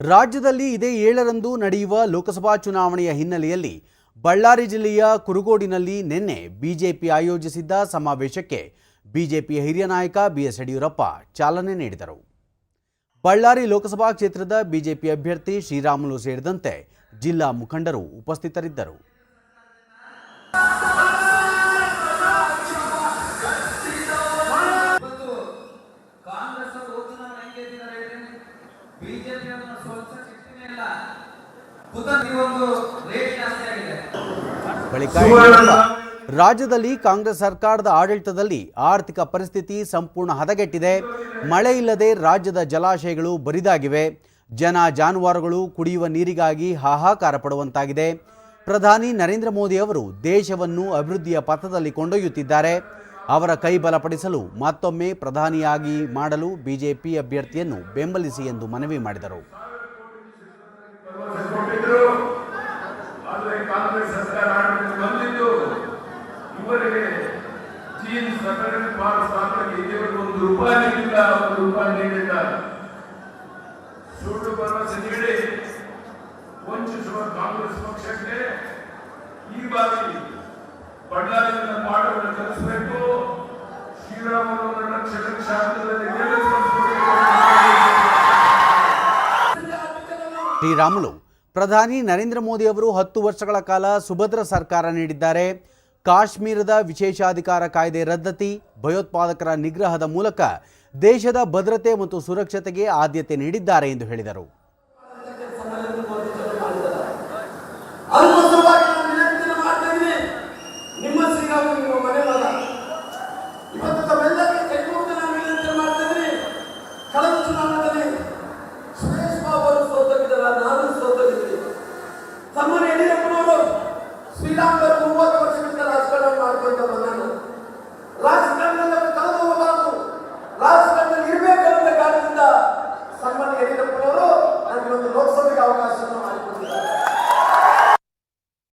ರಾಜ್ಯದಲ್ಲಿ ಇದೇ ಏಳರಂದು ನಡೆಯುವ ಲೋಕಸಭಾ ಚುನಾವಣೆಯ ಹಿನ್ನೆಲೆಯಲ್ಲಿ ಬಳ್ಳಾರಿ ಜಿಲ್ಲೆಯ ಕುರುಗೋಡಿನಲ್ಲಿ ನಿನ್ನೆ ಬಿಜೆಪಿ ಆಯೋಜಿಸಿದ್ದ ಸಮಾವೇಶಕ್ಕೆ ಬಿಜೆಪಿ ಹಿರಿಯ ನಾಯಕ ಬಿಎಸ್ ಯಡಿಯೂರಪ್ಪ ಚಾಲನೆ ನೀಡಿದರು. ಬಳ್ಳಾರಿ ಲೋಕಸಭಾ ಕ್ಷೇತ್ರದ ಬಿಜೆಪಿ ಅಭ್ಯರ್ಥಿ ಶ್ರೀರಾಮುಲು ಸೇರಿದಂತೆ ಜಿಲ್ಲಾ ಮುಖಂಡರು ಉಪಸ್ಥಿತರಿದ್ದರು. ಬಿಜೆಪಿ ಅದನ್ನು ಸೋಲಿಸೋ ಇಲ್ಲ ಖುದ್ದಾಗಿ ಈ ಒಂದು ರೇಟ್ ಜಾಸ್ತಿ ಆಗಿದೆ. ಬಳಿಕ ರಾಜ್ಯದಲ್ಲಿ ಕಾಂಗ್ರೆಸ್ ಸರ್ಕಾರದ ಆಡಳಿತದಲ್ಲಿ ಆರ್ಥಿಕ ಪರಿಸ್ಥಿತಿ ಸಂಪೂರ್ಣ ಹದಗೆಟ್ಟಿದೆ. ಮಳೆ ಇಲ್ಲದೆ ರಾಜ್ಯದ ಜಲಾಶಯಗಳು ಬರಿದಾಗಿವೆ. ಜನ ಜಾನುವಾರುಗಳು ಕುಡಿಯುವ ನೀರಿಗಾಗಿ ಹಾಹಾಕಾರ ಪಡುವಂತಾಗಿದೆ. ಪ್ರಧಾನಿ ನರೇಂದ್ರ ಮೋದಿ ಅವರು ದೇಶವನ್ನು ಅಭಿವೃದ್ಧಿಯ ಪಥದಲ್ಲಿ ಕೊಂಡೊಯ್ಯುತ್ತಿದ್ದಾರೆ. ಅವರ ಕೈ ಬಲಪಡಿಸಲು ಮತ್ತೊಮ್ಮೆ ಪ್ರಧಾನಿಯಾಗಿ ಮಾಡಲು ಬಿಜೆಪಿ ಅಭ್ಯರ್ಥಿಯನ್ನು ಬೆಂಬಲಿಸಿ ಎಂದು ಮನವಿ ಮಾಡಿದರು. ಕಾಂಗ್ರೆಸ್ ಸರ್ಕಾರ ಶ್ರೀರಾಮುಲು. ಪ್ರಧಾನಿ ನರೇಂದ್ರ ಮೋದಿ ಅವರು ಹತ್ತು ವರ್ಷಗಳ ಕಾಲ ಸುಭದ್ರ ಸರ್ಕಾರ ನೀಡಿದ್ದಾರೆ. ಕಾಶ್ಮೀರದ ವಿಶೇಷಾಧಿಕಾರ ಕಾಯ್ದೆ ರದ್ದತಿ, ಭಯೋತ್ಪಾದಕರ ನಿಗ್ರಹದ ಮೂಲಕ ದೇಶದ ಭದ್ರತೆ ಮತ್ತು ಸುರಕ್ಷತೆಗೆ ಆದ್ಯತೆ ನೀಡಿದ್ದಾರೆ ಎಂದು ಹೇಳಿದರು.